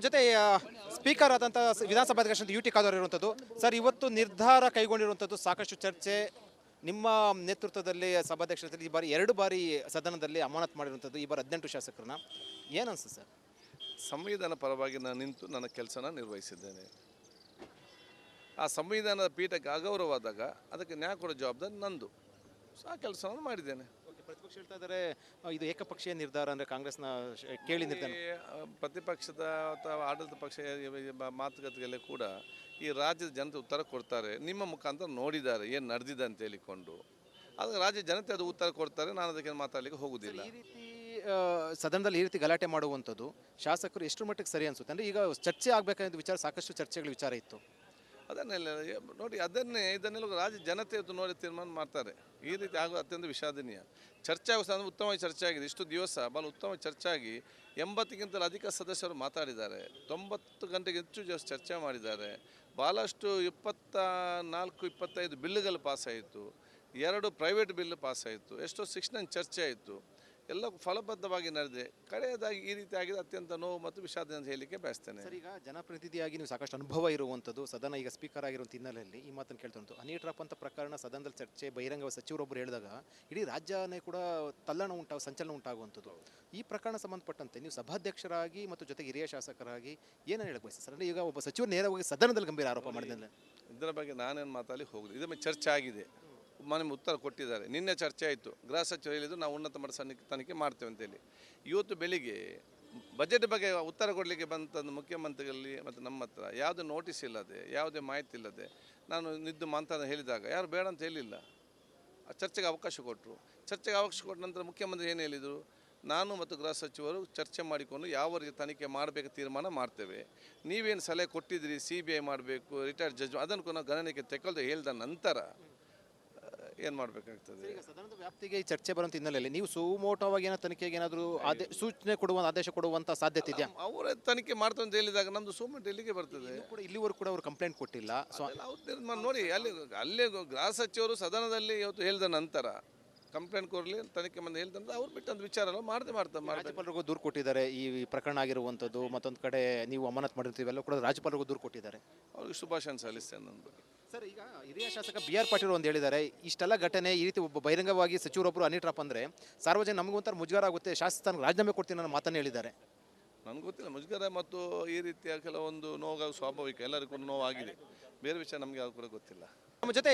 ಜೊತೆ ಸ್ಪೀಕರ್ ಆದಂಥ ವಿಧಾನಸಭಾ ವಿಧಾನಸಭಾಧ್ಯಕ್ಷ ಯು ಟಿ ಖಾದರ್ ಇರುವಂಥದ್ದು. ಸರ್, ಇವತ್ತು ನಿರ್ಧಾರ ಕೈಗೊಂಡಿರುವಂಥದ್ದು ಸಾಕಷ್ಟು ಚರ್ಚೆ. ನಿಮ್ಮ ನೇತೃತ್ವದಲ್ಲಿ, ಸಭಾಧ್ಯಕ್ಷರಲ್ಲಿ ಈ ಬಾರಿ ಎರಡು ಬಾರಿ ಸದನದಲ್ಲಿ ಅಮಾನತ್ ಮಾಡಿರುವಂಥದ್ದು ಈ ಬಾರಿ ಹದಿನೆಂಟು ಶಾಸಕರನ್ನ. ಏನನ್ಸುತ್ತೆ ಸರ್? ಸಂವಿಧಾನ ಪರವಾಗಿ ನಾನು ನಿಂತು ನನ್ನ ಕೆಲಸನ ನಿರ್ವಹಿಸಿದ್ದೇನೆ. ಆ ಸಂವಿಧಾನದ ಪೀಠಕ್ಕೆ ಅಗೌರವಾದಾಗ ಅದಕ್ಕೆ ನ್ಯಾಯ ಕೊಡೋ ಜವಾಬ್ದಾರಿ ನಂದು. ಆ ಕೆಲಸವನ್ನು ಮಾಡಿದ್ದೇನೆ. ಪ್ರತಿಪಕ್ಷ ಹೇಳ್ತಾ ಇದ್ದಾರೆ ಇದು ಏಕಪಕ್ಷೀಯ ನಿರ್ಧಾರ ಅಂದರೆ ಕಾಂಗ್ರೆಸ್ನ ಕೇಳಿ ನಿರ್ಧಾರ. ಪ್ರತಿಪಕ್ಷದ ಅಥವಾ ಆಡಳಿತ ಪಕ್ಷ ಮಾತುಕತೆಯಲ್ಲಿ ಕೂಡ ಈ ರಾಜ್ಯದ ಜನತೆ ಉತ್ತರ ಕೊಡ್ತಾರೆ. ನಿಮ್ಮ ಮುಖಾಂತರ ನೋಡಿದ್ದಾರೆ ಏನು ನಡೆದಿದೆ ಅಂತ ಹೇಳಿಕೊಂಡು. ಆದರೆ ರಾಜ್ಯ ಜನತೆ ಅದು ಉತ್ತರ ಕೊಡ್ತಾರೆ ನಾನು ಅದಕ್ಕೆ ಮಾತಾಡಲಿಕ್ಕೆ ಹೋಗುವುದಿಲ್ಲ ಈ ರೀತಿ ಸದನದಲ್ಲಿ ಈ ರೀತಿ ಗಲಾಟೆ ಮಾಡುವಂಥದ್ದು ಶಾಸಕರು ಎಷ್ಟು ಮಟ್ಟಿಗೆ ಸರಿ ಅನ್ಸುತ್ತೆ? ಅಂದರೆ ಈಗ ಚರ್ಚೆ ಆಗಬೇಕಾದ ವಿಚಾರ ಸಾಕಷ್ಟು ಚರ್ಚೆಗಳ ವಿಚಾರ ಇತ್ತು. ಅದನ್ನೆಲ್ಲ ನೋಡಿ, ಅದನ್ನೇ, ಇದನ್ನೆಲ್ಲ ರಾಜ್ಯ ಜನತೆ ಇವತ್ತು ನೋಡಿ ತೀರ್ಮಾನ ಮಾಡ್ತಾರೆ. ಈ ರೀತಿ ಆಗೋದು ಅತ್ಯಂತ ವಿಷಾದನೀಯ. ಚರ್ಚೆ ಆಗೋ ಅಂದರೆ ಉತ್ತಮವಾಗಿ ಚರ್ಚೆ ಆಗಿದೆ. ಇಷ್ಟು ದಿವಸ ಭಾಳ ಉತ್ತಮ ಚರ್ಚೆ ಆಗಿ ಎಂಬತ್ತಕ್ಕಿಂತಲೂ ಅಧಿಕ ಸದಸ್ಯರು ಮಾತಾಡಿದ್ದಾರೆ. ತೊಂಬತ್ತು ಗಂಟೆಗೆ ಹೆಚ್ಚು ಜನ ಚರ್ಚೆ ಮಾಡಿದ್ದಾರೆ. ಭಾಳಷ್ಟು ಇಪ್ಪತ್ತ ನಾಲ್ಕು, ಇಪ್ಪತ್ತೈದು ಬಿಲ್ಗಳು ಪಾಸ್ ಆಯಿತು ಎರಡು ಪ್ರೈವೇಟ್ ಬಿಲ್ ಪಾಸ್ ಆಯಿತು ಎಷ್ಟೋ ಶಿಕ್ಷಣ ಚರ್ಚೆ ಆಯಿತು. ಎಲ್ಲ ಫಲಬದ್ಧವಾಗಿ ನಡೆದಿದೆ. ಕಡೆಯದಾಗಿ ಈ ರೀತಿ ಆಗಿದೆ ಅತ್ಯಂತ ನೋವು ಮತ್ತು ವಿಷಾದ ಅಂತ ಹೇಳಲಿಕ್ಕೆ ಬಯಸ್ತೇನೆ. ಸರ್ ಈಗ ಜನಪ್ರತಿನಿಧಿಯಾಗಿ ನೀವು ಸಾಕಷ್ಟು ಅನುಭವ ಇರುವಂಥದ್ದು ಸದನ ಈಗ ಸ್ಪೀಕರ್ ಆಗಿರುವಂಥ ಹಿನ್ನೆಲೆಯಲ್ಲಿ ಈ ಮಾತನ್ನು ಕೇಳ್ತಂತು ಅನಿಲ್ ಟ್ರಾಪ್ ಅಂತ ಪ್ರಕರಣ ಸದನದಲ್ಲಿ ಚರ್ಚೆ ಬಹಿರಂಗ ಸಚಿವರೊಬ್ಬರು ಹೇಳಿದಾಗ ಇಡೀ ರಾಜ್ಯನೇ ಕೂಡ ತಲ್ಲಣ ಉಂಟಾಗ ಸಂಚಲನ ಉಂಟಾಗುವಂಥದ್ದು. ಈ ಪ್ರಕರಣ ಸಂಬಂಧಪಟ್ಟಂತೆ ನೀವು ಸಭಾಧ್ಯಕ್ಷರಾಗಿ ಮತ್ತು ಜೊತೆಗೆ ಹಿರಿಯ ಶಾಸಕರಾಗಿ ಏನನ್ನು ಹೇಳಕ್ ಬಯಸ್ತೀವಿ ಸರ್ ಅಂದ್ರೆ ಈಗ ಒಬ್ಬ ಸಚಿವರು ನೇರವಾಗಿ ಸದನದಲ್ಲಿ ಗಂಭೀರ ಆರೋಪ ಮಾಡಿದ್ದಾರೆ ಇದರ ಬಗ್ಗೆ ನಾನೇನು ಮಾತಾಡಿ ಹೋಗುದು ಇದರ ಮೇಲೆ ಚರ್ಚೆ ಆಗಿದೆ. ಮನೆ ಉತ್ತರ ಕೊಟ್ಟಿದ್ದಾರೆ. ನಿನ್ನೆ ಚರ್ಚೆ ಆಯಿತು. ಗೃಹ ಸಚಿವರು ಹೇಳಿದ್ರು ನಾವು ಉನ್ನತ ಮಟ್ಟ ಸನ್ನಿ- ತನಿಖೆ ಮಾಡ್ತೇವೆ ಅಂತೇಳಿ. ಇವತ್ತು ಬೆಳಿಗ್ಗೆ ಬಜೆಟ್ ಬಗ್ಗೆ ಉತ್ತರ ಕೊಡಲಿಕ್ಕೆ ಬಂತಂದು ಮುಖ್ಯಮಂತ್ರಿಗಳಲ್ಲಿ ಮತ್ತು ನಮ್ಮ ಹತ್ರ ಯಾವುದೇ ನೋಟಿಸ್ ಇಲ್ಲದೆ, ಯಾವುದೇ ಮಾಹಿತಿ ಇಲ್ಲದೆ ನಾನು ನಿದ್ದು ಮಾತಾಡ ಹೇಳಿದಾಗ, ಯಾರು ಬೇಡ ಅಂತ ಹೇಳಿಲ್ಲ. ಚರ್ಚೆಗೆ ಅವಕಾಶ ಕೊಟ್ಟರು ಚರ್ಚೆಗೆ ಅವಕಾಶ ಕೊಟ್ಟ ನಂತರ ಮುಖ್ಯಮಂತ್ರಿ ಏನು ಹೇಳಿದರು? ನಾನು ಮತ್ತು ಗೃಹ ಸಚಿವರು ಚರ್ಚೆ ಮಾಡಿಕೊಂಡು ಯಾವ ರೀತಿ ತನಿಖೆ ಮಾಡಬೇಕು ತೀರ್ಮಾನ ಮಾಡ್ತೇವೆ. ನೀವೇನು ಸಲಹೆ ಕೊಟ್ಟಿದ್ರಿ ಸಿ ಬಿ ಐ ಮಾಡಬೇಕು, ರಿಟೈರ್ಡ್ ಜಡ್ಜ್, ಅದನ್ನು ಕೂಡ ಗಣನೆಗೆ ತೆಗೆದು ಹೇಳಿದ ನಂತರ ಏನು ಮಾಡಬೇಕಾಗ್ತದೆ? ಈಗ ಸದನದ ವ್ಯಾಪ್ತಿಗೆ ಈ ಚರ್ಚೆ ಬರುವಂತ ಹಿನ್ನೆಲೆಯಲ್ಲಿ ನೀವು ಸುಮೋಟವಾಗಿ ಏನೋ ತನಿಖೆಗೆ ಏನಾದರೂ ಆದೇ ಸೂಚನೆ ಕೊಡುವ ಆದೇಶ ಕೊಡುವಂತ ಸಾಧ್ಯತೆ ಇದೆಯಾ? ಅವರೇ ತನಿಖೆ ಮಾಡ್ತಾರೆ ಅಂತ ಹೇಳಿದಾಗ ನಮ್ದು ಸುಮ್ಮನೆ ಡೆಲ್ಲಿಗೆ ಬರ್ತದೆ. ಇನ್ನೂ ಕೂಡ ಇಲ್ಲಿವರೆಗೂ ಕೂಡ ಅವರು ಕಂಪ್ಲೇಂಟ್ ಕೊಟ್ಟಿಲ್ಲ. ಸೊ ಅದೆಲ್ಲ ಅವ್ರು ತೀರ್ಮಾನ ನೋಡಿ ಅಲ್ಲಿ ಅಲ್ಲೇ ಗೃಹ ಸಚಿವರು ಸದನದಲ್ಲಿ ಇವತ್ತು ಹೇಳಿದ ನಂತರ ಕಂಪ್ಲೇಂಟ್ ಕೊರಲಿ ತನಿಖೆ ಮಂದಿ ಹೇಳಿದ ಅವ್ರು ಬಿಟ್ಟು ಬಿಟ್ಟಂತ ವಿಚಾರ ಎಲ್ಲ ಮಾಡದೆ ಮಾಡ್ತಾರೆ ಮಾಡ್ತಾರೆ ರಾಜ್ಯಪಾಲರಿಗೂ ದೂರು ಕೊಟ್ಟಿದ್ದಾರೆ. ಈ ಪ್ರಕರಣ ಆಗಿರುವಂಥದ್ದು ಮತ್ತೊಂದು ಕಡೆ ನೀವು ಅಮಾನತ್ ಮಾಡಿರ್ತೀವಿ ಎಲ್ಲ ಕೂಡ ರಾಜ್ಯಪಾಲರಿಗೂ ದೂರು ಕೊಟ್ಟಿದ್ದಾರೆ. ಅವ್ರಿಗೆ ಶುಭಾಶಯ ಸಲ್ಲಿಸ್ತೇನೆ ನನ್ನ ಬಗ್ಗೆ. ಸರ್ ಈಗ ಹಿರಿಯ ಶಾಸಕ ಬಿ ಆರ್ ಪಾಟೀಲ್ ಒಂದು ಹೇಳಿದ್ದಾರೆ ಇಷ್ಟೆಲ್ಲ ಘಟನೆ ಈ ರೀತಿ ಒಬ್ಬ ಬಹಿರಂಗವಾಗಿ ಸಚಿವರೊಬ್ಬರು ಅನಿಟ್ರಪ್ ಅಂದರೆ ಸಾರ್ವಜನಿಕ ನಮಗೊಂಥರ ಮುಜುಗರ ಆಗುತ್ತೆ ಶಾಸಕ ರಾಜೀನಾಮೆ ಕೊಡ್ತೀನಿ ಅನ್ನೋ ಮಾತನ್ನು ಹೇಳಿದ್ದಾರೆ. ನನಗೆ ಗೊತ್ತಿಲ್ಲ ಮುಜುಗರ ಮತ್ತು ಈ ರೀತಿಯ ಕೆಲವೊಂದು ನೋವು ಸ್ವಾಭಾವಿಕ ಎಲ್ಲರಿಗೂ ನೋವಾಗಿದೆ. ಬೇರೆ ವಿಷಯ ನಮಗೆ ಯಾವ ಕೂಡ ಗೊತ್ತಿಲ್ಲ. ನಮ್ಮ ಜೊತೆ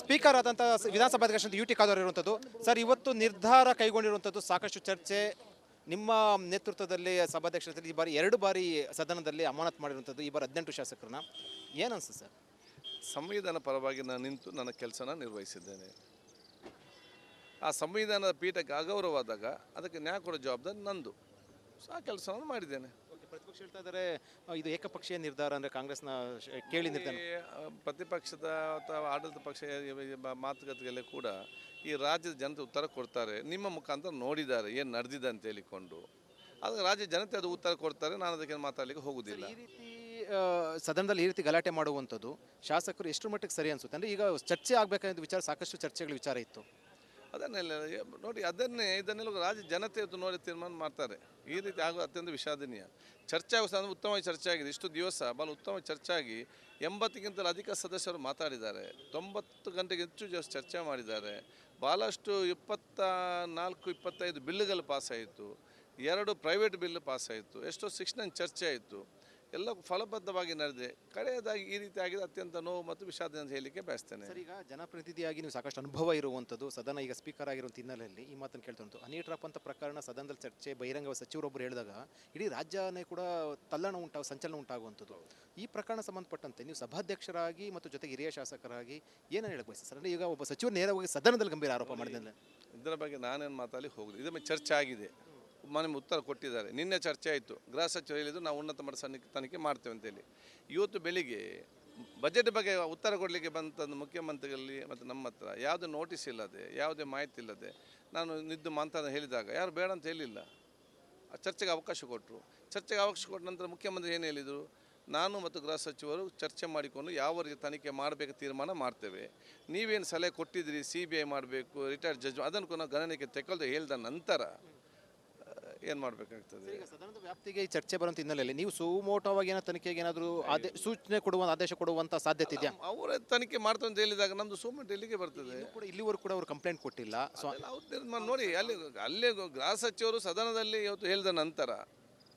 ಸ್ಪೀಕರ್ ಆದಂಥ ವಿಧಾನಸಭಾ ವಿಧಾನಸಭಾಧ್ಯಕ್ಷ ಯು ಟಿ ಖಾದರ್ ಇರುವಂಥದ್ದು ಸರ್ ಇವತ್ತು ನಿರ್ಧಾರ ಕೈಗೊಂಡಿರುವಂಥದ್ದು ಸಾಕಷ್ಟು ಚರ್ಚೆ ನಿಮ್ಮ ನೇತೃತ್ವದಲ್ಲಿ ಸಭಾಧ್ಯಕ್ಷರಲ್ಲಿ ಈ ಬಾರಿ ಎರಡು ಬಾರಿ ಸದನದಲ್ಲಿ ಅಮಾನತ್ ಮಾಡಿರುವಂಥದ್ದು ಈ ಬಾರಿ ಹದಿನೆಂಟು ಶಾಸಕರನ್ನ. ಏನನ್ಸುತ್ತೆ ಸರ್? ಸಂವಿಧಾನ ಪರವಾಗಿ ನಾನು ನಿಂತು ನನ್ನ ಕೆಲಸನ ನಿರ್ವಹಿಸಿದ್ದೇನೆ. ಆ ಸಂವಿಧಾನದ ಪೀಠಕ್ಕೆ ಅಗೌರವಾದಾಗ ಅದಕ್ಕೆ ನ್ಯಾಯ ಕೊಡೋ ಜವಾಬ್ದಾರಿ ನಂದು. ಸೊ ಆ ಕೆಲಸವನ್ನು ಮಾಡಿದ್ದೇನೆ. ಪ್ರತಿಪಕ್ಷ ಹೇಳ್ತಾ ಇದ್ದಾರೆ ಇದು ಏಕಪಕ್ಷೀಯ ನಿರ್ಧಾರ ಅಂದರೆ ಕಾಂಗ್ರೆಸ್ನ ಕೇಳಿ ನಿರ್ಧಾರ. ಪ್ರತಿಪಕ್ಷದ ಅಥವಾ ಆಡಳಿತ ಪಕ್ಷ ಮಾತುಕತೆಯಲ್ಲಿ ಕೂಡ ಈ ರಾಜ್ಯದ ಜನತೆ ಉತ್ತರ ಕೊಡ್ತಾರೆ. ನಿಮ್ಮ ಮುಖಾಂತರ ನೋಡಿದ್ದಾರೆ ಏನು ನಡೆದಿದೆ ಅಂತ ಹೇಳಿಕೊಂಡು. ಆದರೆ ರಾಜ್ಯ ಜನತೆ ಅದು ಉತ್ತರ ಕೊಡ್ತಾರೆ ನಾನು ಅದಕ್ಕೆ ಮಾತಾಡಲಿಕ್ಕೆ ಹೋಗುವುದಿಲ್ಲ ಈ ರೀತಿ ಸದನದಲ್ಲಿ ಈ ರೀತಿ ಗಲಾಟೆ ಮಾಡುವಂಥದ್ದು ಶಾಸಕರು ಎಷ್ಟು ಮಟ್ಟಿಗೆ ಸರಿ ಅನಿಸುತ್ತೆ? ಅಂದರೆ ಈಗ ಚರ್ಚೆ ಆಗಬೇಕಾದ ವಿಚಾರ, ಸಾಕಷ್ಟು ಚರ್ಚೆಗಳ ವಿಚಾರ ಇತ್ತು. ಅದನ್ನೆಲ್ಲ ನೋಡಿ, ಅದನ್ನೇ, ಇದನ್ನೆಲ್ಲ ರಾಜ್ಯ ಜನತೆ ಇವತ್ತು ನೋಡಿ ತೀರ್ಮಾನ ಮಾಡ್ತಾರೆ. ಈ ರೀತಿ ಆಗೋದು ಅತ್ಯಂತ ವಿಷಾದನೀಯ. ಚರ್ಚೆ ಆಗೋ ಸಂದರ್ಭ ಉತ್ತಮವಾಗಿ ಚರ್ಚೆ ಆಗಿದೆ. ಇಷ್ಟು ದಿವಸ ಭಾಳ ಉತ್ತಮವಾಗಿ ಚರ್ಚೆ ಆಗಿ ಎಂಬತ್ತಕ್ಕಿಂತಲೂ ಅಧಿಕ ಸದಸ್ಯರು ಮಾತಾಡಿದ್ದಾರೆ. ತೊಂಬತ್ತು ಗಂಟೆಗೆ ಹೆಚ್ಚು ಜಾಸ್ತಿ ಚರ್ಚೆ ಮಾಡಿದ್ದಾರೆ. ಭಾಳಷ್ಟು ಇಪ್ಪತ್ತ ನಾಲ್ಕು, ಇಪ್ಪತ್ತೈದು ಬಿಲ್ಗಳು ಪಾಸ್ ಆಯಿತು ಎರಡು ಪ್ರೈವೇಟ್ ಬಿಲ್ ಪಾಸ್ ಆಯಿತು ಎಷ್ಟೋ ಶಿಕ್ಷಣ ಚರ್ಚೆ ಆಯಿತು. ಎಲ್ಲ ಫಲಬದ್ಧವಾಗಿ ನಡೆದಿದೆ. ಕಡೆಯದಾಗಿ ಈ ರೀತಿ ಆಗಿದೆ ಅತ್ಯಂತ ನೋವು ಮತ್ತು ವಿಷಾದ ಅಂತ ಹೇಳಲಿಕ್ಕೆ ಬಯಸ್ತೇನೆ. ಸರ್ ಈಗ ಜನಪ್ರತಿನಿಧಿಯಾಗಿ ನೀವು ಸಾಕಷ್ಟು ಅನುಭವ ಇರುವಂಥದ್ದು ಸದನ ಈಗ ಸ್ಪೀಕರ್ ಆಗಿರುವಂಥ ಹಿನ್ನೆಲೆಯಲ್ಲಿ ಈ ಮಾತನ್ನು ಕೇಳ್ತಂತು ಹನಿ ಟ್ರಾಪ್ ಅಂತ ಪ್ರಕರಣ ಸದನದಲ್ಲಿ ಚರ್ಚೆ ಬಹಿರಂಗ ಸಚಿವರೊಬ್ಬರು ಹೇಳಿದಾಗ ಇಡೀ ರಾಜ್ಯನೇ ಕೂಡ ತಲ್ಲಣ ಉಂಟಾಗ ಸಂಚಲನ ಉಂಟಾಗುವಂಥದ್ದು. ಈ ಪ್ರಕರಣ ಸಂಬಂಧಪಟ್ಟಂತೆ ನೀವು ಸಭಾಧ್ಯಕ್ಷರಾಗಿ ಮತ್ತು ಜೊತೆಗೆ ಹಿರಿಯ ಶಾಸಕರಾಗಿ ಏನನ್ನು ಹೇಳಕ್ಕೆ ಬಯಸ್ತೀರಿ? ಸರ್ ಅಂದರೆ ಈಗ ಒಬ್ಬ ಸಚಿವರು ನೇರವಾಗಿ ಸದನದಲ್ಲಿ ಗಂಭೀರ ಆರೋಪ ಮಾಡಿದ್ದಾರೆ ಇದರ ಬಗ್ಗೆ ನಾನೇನು ಮಾತಾಡಿ ಹೋಗುದು ಇದರ ಮೇಲೆ ಚರ್ಚೆ ಆಗಿದೆ. ಮನೆ ಉತ್ತರ ಕೊಟ್ಟಿದ್ದಾರೆ. ನಿನ್ನೆ ಚರ್ಚೆ ಆಯಿತು. ಗೃಹ ಸಚಿವರು ಹೇಳಿದ್ರು ನಾವು ಉನ್ನತ ಮಟ್ಟ ತನಿಖೆ ಮಾಡ್ತೇವೆ ಅಂತೇಳಿ ಇವತ್ತು ಬೆಳಿಗ್ಗೆ ಬಜೆಟ್ ಬಗ್ಗೆ ಉತ್ತರ ಕೊಡಲಿಕ್ಕೆ ಬಂತಂದು ಮುಖ್ಯಮಂತ್ರಿಗಳಲ್ಲಿ ಮತ್ತು ನಮ್ಮ ಹತ್ರ ಯಾವುದೇ ನೋಟಿಸ್ ಇಲ್ಲದೆ, ಯಾವುದೇ ಮಾಹಿತಿ ಇಲ್ಲದೆ ನಾನು ನಿದ್ದು ಮಂತ್ರ ಹೇಳಿದಾಗ, ಯಾರು ಬೇಡ ಅಂತ ಹೇಳಿಲ್ಲ. ಚರ್ಚೆಗೆ ಅವಕಾಶ ಕೊಟ್ಟರು ಚರ್ಚೆಗೆ ಅವಕಾಶ ಕೊಟ್ಟ ನಂತರ ಮುಖ್ಯಮಂತ್ರಿ ಏನು ಹೇಳಿದರು? ನಾನು ಮತ್ತು ಗೃಹ ಸಚಿವರು ಚರ್ಚೆ ಮಾಡಿಕೊಂಡು ಯಾವ ರೀತಿ ತನಿಖೆ ಮಾಡಬೇಕು ತೀರ್ಮಾನ ಮಾಡ್ತೇವೆ. ನೀವೇನು ಸಲಹೆ ಕೊಟ್ಟಿದ್ರಿ ಸಿ ಬಿ ಐ ಮಾಡಬೇಕು, ರಿಟೈರ್ಡ್ ಜಡ್ಜ್, ಅದನ್ನು ಕೂಡ ಗಣನೆಗೆ ತೆಕ್ಕಲ್ದು ಹೇಳಿದ ನಂತರ ಏನು ಮಾಡಬೇಕಾಗ್ತದೆ? ಈಗ ಸದನದ ವ್ಯಾಪ್ತಿಗೆ ಈ ಚರ್ಚೆ ಬರುವಂತ ಹಿನ್ನೆಲೆಯಲ್ಲಿ ನೀವು ಸುಮೋಟವಾಗಿ ಏನೋ ತನಿಖೆಗೆ ಏನಾದರೂ ಆದೇ ಸೂಚನೆ ಕೊಡುವ ಆದೇಶ ಕೊಡುವಂತ ಸಾಧ್ಯತೆ ಇದೆಯಾ? ಅವರೇ ತನಿಖೆ ಮಾಡ್ತು ಅಂತ ಹೇಳಿದಾಗ ನಮ್ದು ಸುಮೋಟ್ ಎಲ್ಲಿಗೆ ಬರ್ತದೆ. ಕೂಡ ಇಲ್ಲಿವರೆಗೂ ಕೂಡ ಅವರು ಕಂಪ್ಲೇಂಟ್ ಕೊಟ್ಟಿಲ್ಲ. ಸೊ ಅದೆಲ್ಲ ಅವ್ರು ತೀರ್ಮಾನ ನೋಡಿ ಅಲ್ಲಿ ಅಲ್ಲೇ ಗೃಹ ಸಚಿವರು ಸದನದಲ್ಲಿ ಇವತ್ತು ಹೇಳಿದ ನಂತರ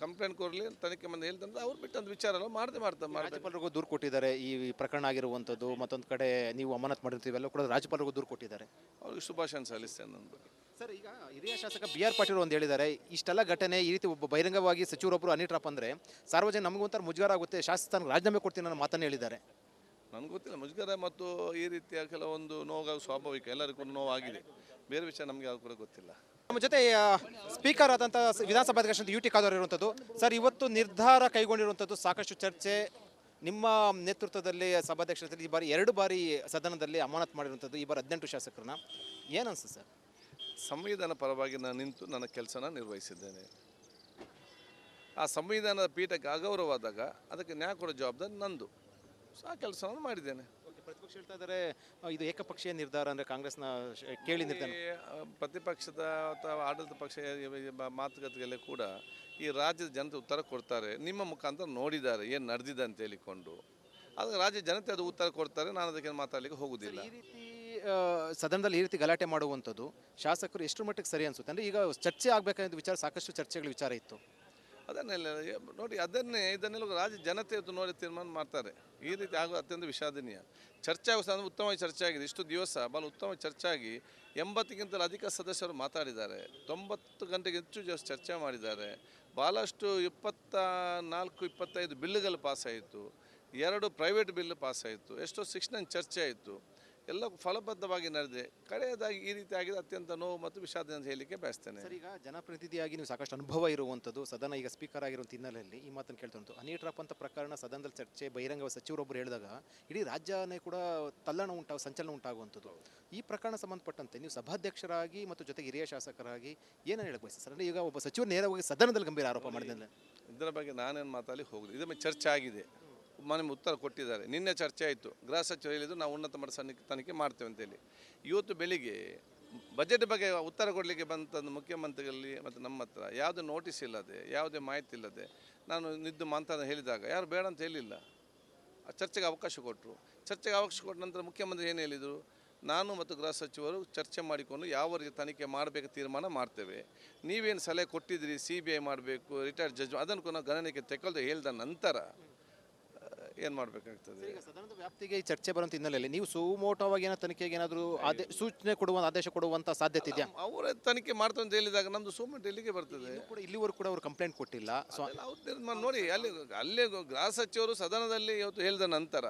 ಕಂಪ್ಲೇಂಟ್ ಕೊರಲಿ ತನಿಖೆ ಮಂದಿ ಹೇಳಿದ ನಂತರ ಅವ್ರು ಬಿಟ್ಟಂತ ವಿಚಾರ ಎಲ್ಲ ಮಾಡದೆ ಮಾಡ್ತಾರೆ ಮಾಡ್ತಾರೆ ರಾಜ್ಯಪಾಲರಿಗೂ ದೂರು ಕೊಟ್ಟಿದ್ದಾರೆ. ಈ ಪ್ರಕರಣ ಆಗಿರುವಂಥದ್ದು ಮತ್ತೊಂದು ಕಡೆ ನೀವು ಅಮಾನತ್ ಮಾಡಿರ್ತೀವಿ ಎಲ್ಲ ಕೂಡ ರಾಜ್ಯಪಾಲರಿಗೂ ದೂರು ಕೊಟ್ಟಿದ್ದಾರೆ. ಅವ್ರಿಗೆ ಶುಭಾಶಯ ಸಲ್ಲಿಸ್ತೇನೆ ನನ್ನ ಬಗ್ಗೆ. ಸರ್ ಈಗ ಹಿರಿಯ ಶಾಸಕ ಬಿ ಆರ್ ಪಾಟೀಲ್ ಒಂದು ಹೇಳಿದ್ದಾರೆ ಇಷ್ಟೆಲ್ಲ ಘಟನೆ ಈ ರೀತಿ ಒಬ್ಬ ಬಹಿರಂಗವಾಗಿ ಸಚಿವರೊಬ್ಬರು ಅನಿಟ್ರಪ್ಪ ಅಂದರೆ ಸಾರ್ವಜನಿಕ ನಮಗೊಂಥರ ಮುಜುಗರ ಆಗುತ್ತೆ ಶಾಸಕ ರಾಜೀನಾಮೆ ಕೊಡ್ತೀನಿ ಅನ್ನೋ ಮಾತನ್ನು ಹೇಳಿದ್ದಾರೆ. ನನಗೆ ಗೊತ್ತಿಲ್ಲ ಮುಜುಗರ ಮತ್ತು ಈ ರೀತಿಯ ಕೆಲವೊಂದು ನೋವು ಸ್ವಾಭಾವಿಕ ಎಲ್ಲರಿಗೂ ನೋವಾಗಿದೆ. ಬೇರೆ ವಿಷಯ ನಮಗೆ ಯಾವ ಕೂಡ ಗೊತ್ತಿಲ್ಲ. ನಮ್ಮ ಜೊತೆ ಸ್ಪೀಕರ್ ಆದಂಥ ವಿಧಾನಸಭಾ ವಿಧಾನಸಭಾಧ್ಯಕ್ಷ ಯು ಟಿ ಖಾದರ್ ಇರುವಂಥದ್ದು ಸರ್ ಇವತ್ತು ನಿರ್ಧಾರ ಕೈಗೊಂಡಿರುವಂಥದ್ದು ಸಾಕಷ್ಟು ಚರ್ಚೆ. ನಿಮ್ಮ ನೇತೃತ್ವದಲ್ಲಿ ಸಭಾಧ್ಯಕ್ಷರಲ್ಲಿ ಈ ಬಾರಿ ಎರಡು ಬಾರಿ ಸದನದಲ್ಲಿ ಅಮಾನತ್ ಮಾಡಿರುವಂಥದ್ದು ಈ ಬಾರಿ ಹದಿನೆಂಟು ಶಾಸಕರನ್ನ. ಏನು ಅನ್ಸುತ್ತೆ ಸರ್? ಸಂವಿಧಾನ ಪರವಾಗಿ ನಾನು ನಿಂತು ನನ್ನ ಕೆಲಸನ ನಿರ್ವಹಿಸಿದ್ದೇನೆ. ಆ ಸಂವಿಧಾನದ ಪೀಠಕ್ಕೆ ಅಗೌರವಾದಾಗ ಅದಕ್ಕೆ ನ್ಯಾಯ ಕೊಡೋ ಜವಾಬ್ದಾರಿ ನಂದು. ಸೊ ಆ ಕೆಲಸವನ್ನು ಮಾಡಿದ್ದೇನೆ. ಪ್ರತಿಪಕ್ಷ ಹೇಳ್ತಾ ಇದ್ದಾರೆ ಇದು ಏಕಪಕ್ಷೀಯ ನಿರ್ಧಾರ ಅಂದರೆ ಕಾಂಗ್ರೆಸ್ನ ಕೇಳಿ ನಿರ್ಧಾರ. ಪ್ರತಿಪಕ್ಷದ ಅಥವಾ ಆಡಳಿತ ಪಕ್ಷ ಮಾತುಕತೆಗೆಲ್ಲ ಕೂಡ ಈ ರಾಜ್ಯದ ಜನತೆ ಉತ್ತರ ಕೊಡ್ತಾರೆ. ನಿಮ್ಮ ಮುಖಾಂತರ ನೋಡಿದ್ದಾರೆ ಏನು ನಡೆದಿದೆ ಅಂತ ಹೇಳಿಕೊಂಡು. ಅದಕ್ಕೆ ರಾಜ್ಯ ಜನತೆ ಅದು ಉತ್ತರ ಕೊಡ್ತಾರೆ ನಾನು ಅದಕ್ಕೆ ಮಾತಾಡಲಿಕ್ಕೆ ಹೋಗುವುದಿಲ್ಲ. ಈ ರೀತಿ ಸದನದಲ್ಲಿ ಈ ರೀತಿ ಗಲಾಟೆ ಮಾಡುವಂಥದ್ದು ಶಾಸಕರು ಎಷ್ಟು ಮಟ್ಟಿಗೆ ಸರಿ ಅನಿಸುತ್ತೆ? ಅಂದರೆ ಈಗ ಚರ್ಚೆ ಆಗಬೇಕಾದ ವಿಚಾರ, ಸಾಕಷ್ಟು ಚರ್ಚೆಗಳ ವಿಚಾರ ಇತ್ತು. ಅದನ್ನೆಲ್ಲ ನೋಡಿ, ಅದನ್ನೇ, ಇದನ್ನೆಲ್ಲ ರಾಜ್ಯ ಜನತೆ ಇತ್ತು ನೋಡಿ ತೀರ್ಮಾನ ಮಾಡ್ತಾರೆ. ಈ ರೀತಿ ಆಗೋದು ಅತ್ಯಂತ ವಿಷಾದನೀಯ. ಚರ್ಚೆ ಆಗುವ ಸಂದರ್ಭ ಉತ್ತಮವಾಗಿ ಚರ್ಚೆ ಆಗಿದೆ. ಇಷ್ಟು ದಿವಸ ಭಾಳ ಉತ್ತಮವಾಗಿ ಚರ್ಚೆ ಆಗಿ ಎಂಬತ್ತಕ್ಕಿಂತಲೂ ಅಧಿಕ ಸದಸ್ಯರು ಮಾತಾಡಿದ್ದಾರೆ. ತೊಂಬತ್ತು ಗಂಟೆಗೆ ಹೆಚ್ಚು ದಿವಸ ಚರ್ಚೆ ಮಾಡಿದ್ದಾರೆ. ಭಾಳಷ್ಟು ಇಪ್ಪತ್ತ ನಾಲ್ಕು ಇಪ್ಪತ್ತೈದು ಬಿಲ್ಲುಗಳು ಪಾಸಾಯಿತು. ಎರಡು ಪ್ರೈವೇಟ್ ಬಿಲ್ ಪಾಸಾಯಿತು. ಎಷ್ಟೋ ಶಿಕ್ಷಣ ಚರ್ಚೆ ಆಯಿತು. ಎಲ್ಲ ಫಲಬದ್ಧವಾಗಿ ನಡೆದಿದೆ. ಕಡೆಯದಾಗಿ ಈ ರೀತಿ ಆಗಿದೆ ಅತ್ಯಂತ ನೋವು ಮತ್ತು ವಿಷಾದ ಅಂತ ಹೇಳಲಿಕ್ಕೆ ಬಯಸ್ತೇನೆ. ಸರ್ ಈಗ ಜನಪ್ರತಿನಿಧಿಯಾಗಿ ನೀವು ಸಾಕಷ್ಟು ಅನುಭವ ಇರುವಂಥದ್ದು ಸದನ ಈಗ ಸ್ಪೀಕರ್ ಆಗಿರುವಂಥ ಹಿನ್ನೆಲೆಯಲ್ಲಿ ಈ ಮಾತನ್ನು ಕೇಳ್ತಾ ಹನಿ ಟ್ರಾಪ್ ಅಂತ ಪ್ರಕರಣ ಸದನದಲ್ಲಿ ಚರ್ಚೆ ಬಹಿರಂಗ ಸಚಿವರೊಬ್ಬರು ಹೇಳಿದಾಗ ಇಡೀ ರಾಜ್ಯನೇ ಕೂಡ ತಲ್ಲಣ ಉಂಟಾಗ ಸಂಚಲನ ಉಂಟಾಗುವಂಥದ್ದು. ಈ ಪ್ರಕರಣ ಸಂಬಂಧಪಟ್ಟಂತೆ ನೀವು ಸಭಾಧ್ಯಕ್ಷರಾಗಿ ಮತ್ತು ಜೊತೆಗೆ ಹಿರಿಯ ಶಾಸಕರಾಗಿ ಏನೇನು ಹೇಳಕ್ಕೆ ಬಯಸ್ತೀರಿ? ಸರ್ ಈಗ ಒಬ್ಬ ಸಚಿವರು ನೇರವಾಗಿ ಸದನದಲ್ಲಿ ಗಂಭೀರ ಆರೋಪ ಮಾಡಿದ್ದಾರೆ ಇದರ ಬಗ್ಗೆ ನಾನೇನು ಮಾತಾಡಿ ಹೋಗುದು ಇದ್ರ ಮೇಲೆ ಚರ್ಚೆ ಆಗಿದೆ. ಮನೆ ಉತ್ತರ ಕೊಟ್ಟಿದ್ದಾರೆ. ನಿನ್ನೆ ಚರ್ಚೆ ಆಯಿತು. ಗೃಹ ಸಚಿವರು ಹೇಳಿದ್ರು ನಾವು ಉನ್ನತ ಮಟ್ಟ ತನಿಖೆ ಮಾಡ್ತೇವೆ ಅಂತೇಳಿ ಇವತ್ತು ಬೆಳಿಗ್ಗೆ ಬಜೆಟ್ ಬಗ್ಗೆ ಉತ್ತರ ಕೊಡಲಿಕ್ಕೆ ಬಂತಂದು ಮುಖ್ಯಮಂತ್ರಿಗಳಲ್ಲಿ ಮತ್ತು ನಮ್ಮ ಹತ್ರ ಯಾವುದೇ ನೋಟಿಸ್ ಇಲ್ಲದೆ, ಯಾವುದೇ ಮಾಹಿತಿ ಇಲ್ಲದೆ ನಾನು ನಿದ್ದು ಮಂತ್ರ ಹೇಳಿದಾಗ, ಯಾರು ಬೇಡ ಅಂತ ಹೇಳಿಲ್ಲ. ಚರ್ಚೆಗೆ ಅವಕಾಶ ಕೊಟ್ಟರು ಚರ್ಚೆಗೆ ಅವಕಾಶ ಕೊಟ್ಟ ನಂತರ ಮುಖ್ಯಮಂತ್ರಿ ಏನು ಹೇಳಿದರು? ನಾನು ಮತ್ತು ಗೃಹ ಸಚಿವರು ಚರ್ಚೆ ಮಾಡಿಕೊಂಡು ಯಾವ ರೀತಿ ತನಿಖೆ ಮಾಡಬೇಕು ತೀರ್ಮಾನ ಮಾಡ್ತೇವೆ. ನೀವೇನು ಸಲಹೆ ಕೊಟ್ಟಿದ್ದೀರಿ ಸಿ ಬಿ ಐ ಮಾಡಬೇಕು ರಿಟೈರ್ಡ್ ಜಡ್ಜ್ ಅದನ್ನು ಕೂಡ ಗಣನೆಗೆ ತೆಗೆದು ಹೇಳಿದ ನಂತರ ಏನು ಮಾಡಬೇಕಾಗ್ತದೆ? ಈಗ ಸದನದ ವ್ಯಾಪ್ತಿಗೆ ಈ ಚರ್ಚೆ ಬರುವಂತ ಹಿನ್ನೆಲೆಯಲ್ಲಿ ನೀವು ಸುಮೋಟವಾಗಿ ಏನೋ ತನಿಖೆಗೆ ಏನಾದರೂ ಆದೇ ಸೂಚನೆ ಕೊಡುವ ಆದೇಶ ಕೊಡುವಂಥ ಸಾಧ್ಯತೆ ಇದೆಯಾ? ಅವರೇ ತನಿಖೆ ಮಾಡ್ತಾರೆ ಅಂತ ಹೇಳಿದಾಗ ನಮ್ಮದು ಸುಮೋಟ ಎಲ್ಲಿಗೆ ಬರ್ತದೆ? ಕೂಡ ಇಲ್ಲಿವರೆಗೂ ಕೂಡ ಅವರು ಕಂಪ್ಲೇಂಟ್ ಕೊಟ್ಟಿಲ್ಲ. ಸೊ ಅದೆಲ್ಲ ಅವ್ರು ತೀರ್ಮಾನ ನೋಡಿ ಅಲ್ಲಿ ಅಲ್ಲೇ ಗೃಹ ಸಚಿವರು ಸದನದಲ್ಲಿ ಇವತ್ತು ಹೇಳಿದ ನಂತರ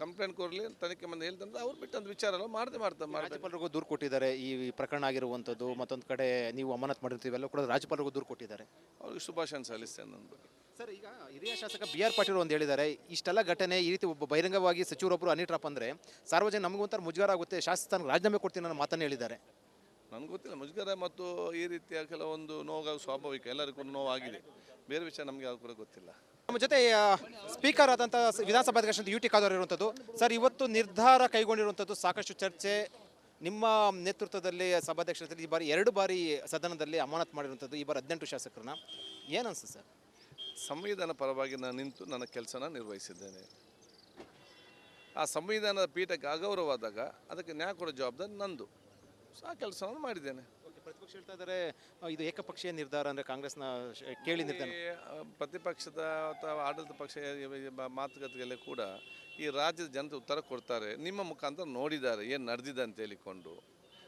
ಕಂಪ್ಲೇಂಟ್ ಕೊರಲಿ ತನಿಖೆ ಮಂದಿ ಹೇಳಿದ ನಂತರ ಅವ್ರು ಬಿಟ್ಟಂತ ವಿಚಾರ ಎಲ್ಲ ಮಾಡದೆ ಮಾಡ್ತಾರೆ ಮಾಡ್ತಾರೆ ರಾಜ್ಯಪಾಲರಿಗೂ ದೂರು ಕೊಟ್ಟಿದ್ದಾರೆ ಈ ಪ್ರಕರಣ ಆಗಿರುವಂಥದ್ದು ಮತ್ತೊಂದು ಕಡೆ ನೀವು ಅಮಾನತ್ ಮಾಡಿರ್ತೀವಿ ಎಲ್ಲ ಕೂಡ ರಾಜ್ಯಪಾಲರಿಗೂ ದೂರು ಕೊಟ್ಟಿದ್ದಾರೆ. ಅವ್ರಿಗೆ ಶುಭಾಶಯ ಸಲ್ಲಿಸ್ತೇನೆ ನನ್ನ ಬಗ್ಗೆ. ಸರ್ ಈಗ ಹಿರಿಯ ಶಾಸಕ ಬಿ ಆರ್ ಪಾಟೀಲ್ ಒಂದು ಹೇಳಿದ್ದಾರೆ ಇಷ್ಟೆಲ್ಲ ಘಟನೆ ಈ ರೀತಿ ಒಬ್ಬ ಬಹಿರಂಗವಾಗಿ ಸಚಿವರೊಬ್ಬರು ಅನಿಟ್ರಪ್ಪ ಅಂದರೆ ಸಾರ್ವಜನಿಕ ನಮಗೊಂಥರ ಮುಜುಗರ ಆಗುತ್ತೆ ಶಾಸಕ ರಾಜೀನಾಮೆ ಕೊಡ್ತೀನಿ ಅನ್ನೋ ಮಾತನ್ನು ಹೇಳಿದ್ದಾರೆ. ನನಗೆ ಗೊತ್ತಿಲ್ಲ ಮುಜುಗರ ಮತ್ತು ಈ ರೀತಿಯ ಕೆಲವೊಂದು ನೋವು ಸ್ವಾಭಾವಿಕ ಎಲ್ಲರಿಗೂ ನೋವಾಗಿದೆ. ಬೇರೆ ವಿಷಯ ನಮಗೆ ಯಾವ್ದು ಕೂಡ ಗೊತ್ತಿಲ್ಲ. ನಮ್ಮ ಜೊತೆ ಸ್ಪೀಕರ್ ಆದಂಥ ವಿಧಾನಸಭಾ ಅಧ್ಯಕ್ಷ ಯು ಟಿ ಖಾದರ್ ಇರುವಂಥದ್ದು ಸರ್ ಇವತ್ತು ನಿರ್ಧಾರ ಕೈಗೊಂಡಿರುವಂಥದ್ದು ಸಾಕಷ್ಟು ಚರ್ಚೆ. ನಿಮ್ಮ ನೇತೃತ್ವದಲ್ಲಿ ಸಭಾಧ್ಯಕ್ಷರಲ್ಲಿ ಈ ಬಾರಿ ಎರಡು ಬಾರಿ ಸದನದಲ್ಲಿ ಅಮಾನತ್ ಮಾಡಿರುವಂಥದ್ದು ಈ ಬಾರಿ ಹದಿನೆಂಟು ಶಾಸಕರನ್ನ. ಏನು ಅನ್ಸುತ್ತೆ ಸರ್? ಸಂವಿಧಾನ ಪರವಾಗಿ ನಾನು ನಿಂತು ನನ್ನ ಕೆಲಸನ ನಿರ್ವಹಿಸಿದ್ದೇನೆ. ಆ ಸಂವಿಧಾನದ ಪೀಠಕ್ಕೆ ಅಗೌರವಾದಾಗ ಅದಕ್ಕೆ ನ್ಯಾಯ ಕೊಡೋ ಜವಾಬ್ದಾರಿ ನಂದು. ಸೊ ಆ ಕೆಲಸವನ್ನು ಮಾಡಿದ್ದೇನೆ. ಪ್ರತಿಪಕ್ಷ ಹೇಳ್ತಾ ಇದ್ದಾರೆ ಇದು ಏಕಪಕ್ಷೀಯ ನಿರ್ಧಾರ ಅಂದರೆ ಕಾಂಗ್ರೆಸ್ನ ಕೇಳಿ ನಿರ್ಧಾರ. ಪ್ರತಿಪಕ್ಷದ ಅಥವಾ ಆಡಳಿತ ಪಕ್ಷ ಮಾತುಕತೆಗೆಲ್ಲ ಕೂಡ ಈ ರಾಜ್ಯದ ಜನತೆ ಉತ್ತರ ಕೊಡ್ತಾರೆ. ನಿಮ್ಮ ಮುಖಾಂತರ ನೋಡಿದ್ದಾರೆ ಏನು ನಡೆದಿದೆ ಅಂತ ಹೇಳಿಕೊಂಡು.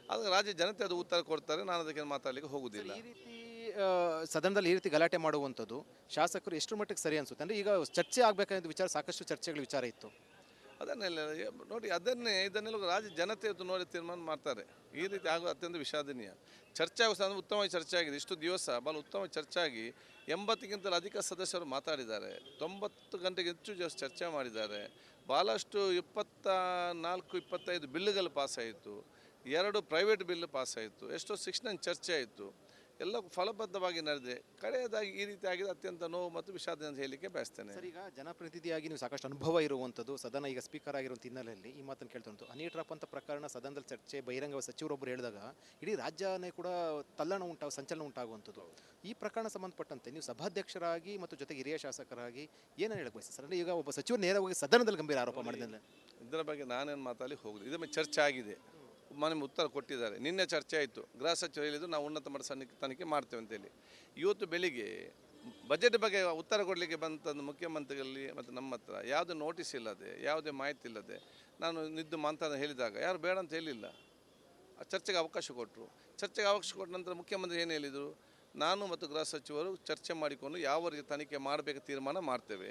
ಅದಕ್ಕೆ ರಾಜ್ಯ ಜನತೆ ಅದು ಉತ್ತರ ಕೊಡ್ತಾರೆ ನಾನು ಅದಕ್ಕೆ ಮಾತಾಡಲಿಕ್ಕೆ ಹೋಗುವುದಿಲ್ಲ ಈ ರೀತಿ ಆ, ಸದನದಲ್ಲಿ ಈ ರೀತಿ ಗಲಾಟೆ ಮಾಡುವಂಥದ್ದು ಶಾಸಕರು ಎಷ್ಟು ಮಟ್ಟಿಗೆ ಸರಿ ಅನ್ಸುತ್ತೆ? ಅಂದರೆ ಈಗ ಚರ್ಚೆ ಆಗಬೇಕಾದ ವಿಚಾರ, ಸಾಕಷ್ಟು ಚರ್ಚೆಗಳ ವಿಚಾರ ಇತ್ತು. ಅದನ್ನೆಲ್ಲ ನೋಡಿ, ಅದನ್ನೇ, ಇದನ್ನೆಲ್ಲ ರಾಜ್ಯ ಜನತೆ ಅದು ನೋಡಿ ತೀರ್ಮಾನ ಮಾಡ್ತಾರೆ. ಈ ರೀತಿ ಆಗೋದು ಅತ್ಯಂತ ವಿಷಾದನೀಯ. ಚರ್ಚೆ ಆಗುವ ಸಂದರ್ಭ ಉತ್ತಮವಾಗಿ ಚರ್ಚೆ ಆಗಿದೆ. ಇಷ್ಟು ದಿವಸ ಭಾಳ ಉತ್ತಮವಾಗಿ ಚರ್ಚೆ ಆಗಿ ಎಂಬತ್ತಕ್ಕಿಂತಲೂ ಅಧಿಕ ಸದಸ್ಯರು ಮಾತಾಡಿದ್ದಾರೆ. ತೊಂಬತ್ತು ಗಂಟೆಗೆ ಹೆಚ್ಚು ಚರ್ಚೆ ಮಾಡಿದ್ದಾರೆ. ಭಾಳಷ್ಟು ಇಪ್ಪತ್ತ ನಾಲ್ಕು, ಇಪ್ಪತ್ತೈದು ಬಿಲ್ಗಳು ಪಾಸ್ ಆಯಿತು ಎರಡು ಪ್ರೈವೇಟ್ ಬಿಲ್ ಪಾಸ್ ಆಯಿತು ಎಷ್ಟೋ ಶಿಕ್ಷಣ ಚರ್ಚೆ ಆಯಿತು. ಎಲ್ಲ ಫಲಬದ್ಧವಾಗಿ ನಡೆದಿದೆ. ಕಡೆಯದಾಗಿ ಈ ರೀತಿ ಆಗಿದೆ ಅತ್ಯಂತ ನೋವು ಮತ್ತು ವಿಷಾದ ಅಂತ ಹೇಳಲಿಕ್ಕೆ ಬಯಸ್ತೇನೆ. ಸರ್ ಈಗ ಜನಪ್ರತಿನಿಧಿಯಾಗಿ ನೀವು ಸಾಕಷ್ಟು ಅನುಭವ ಇರುವಂಥದ್ದು ಸದನ ಈಗ ಸ್ಪೀಕರ್ ಆಗಿರುವಂಥ ಹಿನ್ನೆಲೆಯಲ್ಲಿ ಈ ಮಾತನ್ನು ಕೇಳ್ತಾ ಉಂಟು. ಹನಿ ಟ್ರಾಪ್ ಅಂತ ಪ್ರಕರಣ ಸದನದಲ್ಲಿ ಚರ್ಚೆ ಬಹಿರಂಗ ಸಚಿವರೊಬ್ಬರು ಹೇಳಿದಾಗ ಇಡೀ ರಾಜ್ಯನೇ ಕೂಡ ತಲ್ಲಣ ಉಂಟಾಗ ಸಂಚಲನ ಉಂಟಾಗುವಂಥದ್ದು. ಈ ಪ್ರಕರಣ ಸಂಬಂಧಪಟ್ಟಂತೆ ನೀವು ಸಭಾಧ್ಯಕ್ಷರಾಗಿ ಮತ್ತು ಜೊತೆಗೆ ಹಿರಿಯ ಶಾಸಕರಾಗಿ ಏನನ್ನು ಹೇಳಕ್ಕೆ ಬಯಸ್ತೀರಿ? ಸರ್ ಅಂದ್ರೆ ಈಗ ಒಬ್ಬ ಸಚಿವರು ನೇರವಾಗಿ ಸದನದಲ್ಲಿ ಗಂಭೀರ ಆರೋಪ ಮಾಡಿದ್ದಾರೆ ಇದರ ಬಗ್ಗೆ ನಾನೇನು ಮಾತಾಡಿ ಹೋಗಿದೆ ಇದರ ಮೇಲೆ ಚರ್ಚೆ ಆಗಿದೆ. ಮನೆ ಉತ್ತರ ಕೊಟ್ಟಿದ್ದಾರೆ. ನಿನ್ನೆ ಚರ್ಚೆ ಆಯಿತು. ಗೃಹ ಸಚಿವರು ಹೇಳಿದ್ರು ನಾವು ಉನ್ನತ ಮಟ್ಟ ಸನ್ನಿ, ತನಿಖೆ ಮಾಡ್ತೇವೆ ಅಂತೇಳಿ. ಇವತ್ತು ಬೆಳಿಗ್ಗೆ ಬಜೆಟ್ ಬಗ್ಗೆ ಉತ್ತರ ಕೊಡಲಿಕ್ಕೆ ಬಂತಂದು ಮುಖ್ಯಮಂತ್ರಿಗಳಲ್ಲಿ ಮತ್ತು ನಮ್ಮ ಹತ್ರ ಯಾವುದೇ ನೋಟಿಸ್ ಇಲ್ಲದೆ, ಯಾವುದೇ ಮಾಹಿತಿ ಇಲ್ಲದೆ ನಾನು ನಿದ್ದು ಮಂತ್ರ ಹೇಳಿದಾಗ, ಯಾರು ಬೇಡ ಅಂತ ಹೇಳಿಲ್ಲ. ಚರ್ಚೆಗೆ ಅವಕಾಶ ಕೊಟ್ಟರು ಚರ್ಚೆಗೆ ಅವಕಾಶ ಕೊಟ್ಟ ನಂತರ ಮುಖ್ಯಮಂತ್ರಿ ಏನು ಹೇಳಿದರು? ನಾನು ಮತ್ತು ಗೃಹ ಸಚಿವರು ಚರ್ಚೆ ಮಾಡಿಕೊಂಡು ಯಾವ ರೀತಿ ತನಿಖೆ ಮಾಡಬೇಕು ತೀರ್ಮಾನ ಮಾಡ್ತೇವೆ.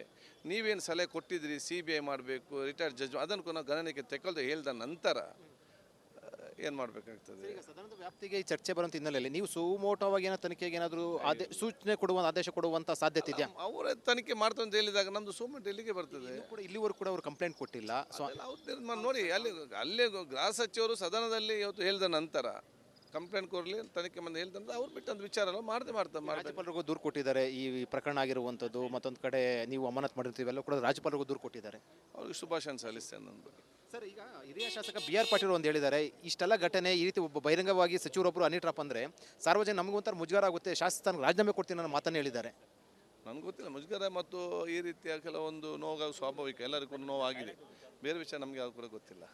ನೀವೇನು ಸಲಹೆ ಕೊಟ್ಟಿದ್ದೀರಿ ಸಿ ಬಿ ಐ ಮಾಡಬೇಕು ರಿಟೈರ್ಡ್ ಜಡ್ಜ್ ಅದನ್ನು ಕೂಡ ಗಣನೆಗೆ ತೆಗೆದು ಹೇಳಿದ ನಂತರ ಏನು ಮಾಡಬೇಕಾಗ್ತದೆ? ಈಗ ಸದನದ ವ್ಯಾಪ್ತಿಗೆ ಈ ಚರ್ಚೆ ಬರುವಂತ ಹಿನ್ನೆಲೆಯಲ್ಲಿ ನೀವು ಸುಮೋಟವಾಗಿ ಏನೋ ತನಿಖೆಗೆ ಏನಾದರೂ ಆದೇ ಸೂಚನೆ ಕೊಡುವ ಆದೇಶ ಕೊಡುವಂತ ಸಾಧ್ಯತೆ ಇದೆಯಾ? ಅವರೇ ತನಿಖೆ ಮಾಡ್ತಾರೆ ಅಂತ ಹೇಳಿದಾಗ ನಮ್ದು ಸುಮ್ಮನೆ ಎಲ್ಲಿಗೆ ಬರ್ತದೆ. ಕೂಡ ಇಲ್ಲಿವರೆಗೂ ಕೂಡ ಅವರು ಕಂಪ್ಲೇಂಟ್ ಕೊಟ್ಟಿಲ್ಲ. ಸೊ ಅದೆಲ್ಲ ಅವ್ರು ತೀರ್ಮಾನ ನೋಡಿ ಅಲ್ಲಿ ಅಲ್ಲೇ ಗೃಹ ಸಚಿವರು ಸದನದಲ್ಲಿ ಇವತ್ತು ಹೇಳಿದ ನಂತರ ಕಂಪ್ಲೇಂಟ್ ಕೊರಲಿ ತನಿಖೆ ಮಂದಿ ಹೇಳಿದ ನಂತರ ಅವ್ರು ಬಿಟ್ಟಂತ ವಿಚಾರ ಎಲ್ಲ ಮಾಡದೆ ಮಾಡ್ತಾರೆ ಮಾಡ್ತಾರೆ ರಾಜ್ಯಪಾಲರಿಗೂ ದೂರು ಕೊಟ್ಟಿದ್ದಾರೆ ಈ ಪ್ರಕರಣ ಆಗಿರುವಂಥದ್ದು ಮತ್ತೊಂದು ಕಡೆ ನೀವು ಅಮಾನತ್ ಮಾಡಿರ್ತೀವಿ ಎಲ್ಲ ಕೂಡ ರಾಜ್ಯಪಾಲರಿಗೂ ದೂರು ಕೊಟ್ಟಿದ್ದಾರೆ. ಅವ್ರಿಗೆ ಶುಭಾಶಯ ಸಲ್ಲಿಸ್ತೇನೆ ನನ್ನ ಬಗ್ಗೆ. ಸರ್, ಈಗ ಹಿರಿಯ ಶಾಸಕ ಬಿ ಆರ್ ಪಾಟೀಲ್ ಒಂದು ಹೇಳಿದ್ದಾರೆ, ಇಷ್ಟೆಲ್ಲ ಘಟನೆ ಈ ರೀತಿ ಒಬ್ಬ ಬಹಿರಂಗವಾಗಿ ಸಚಿವರೊಬ್ಬರು ಅನಿಟ್ರಪ್ಪ ಅಂದರೆ ಸಾರ್ವಜನಿಕ ನಮಗೊಂಥರ ಮುಜುಗರ ಆಗುತ್ತೆ ಶಾಸಕ ರಾಜೀನಾಮೆ ಕೊಡ್ತೀನಿ ಅನ್ನೋ ಮಾತನ್ನು ಹೇಳಿದ್ದಾರೆ. ನನಗೆ ಗೊತ್ತಿಲ್ಲ, ಮುಜುಗರ ಮತ್ತು ಈ ರೀತಿಯ ಕೆಲವೊಂದು ನೋವು ಸ್ವಾಭಾವಿಕ ಎಲ್ಲರಿಗೂ ನೋವಾಗಿದೆ. ಬೇರೆ ವಿಷಯ ನಮಗೆ ಯಾವ ಕೂಡ ಗೊತ್ತಿಲ್ಲ.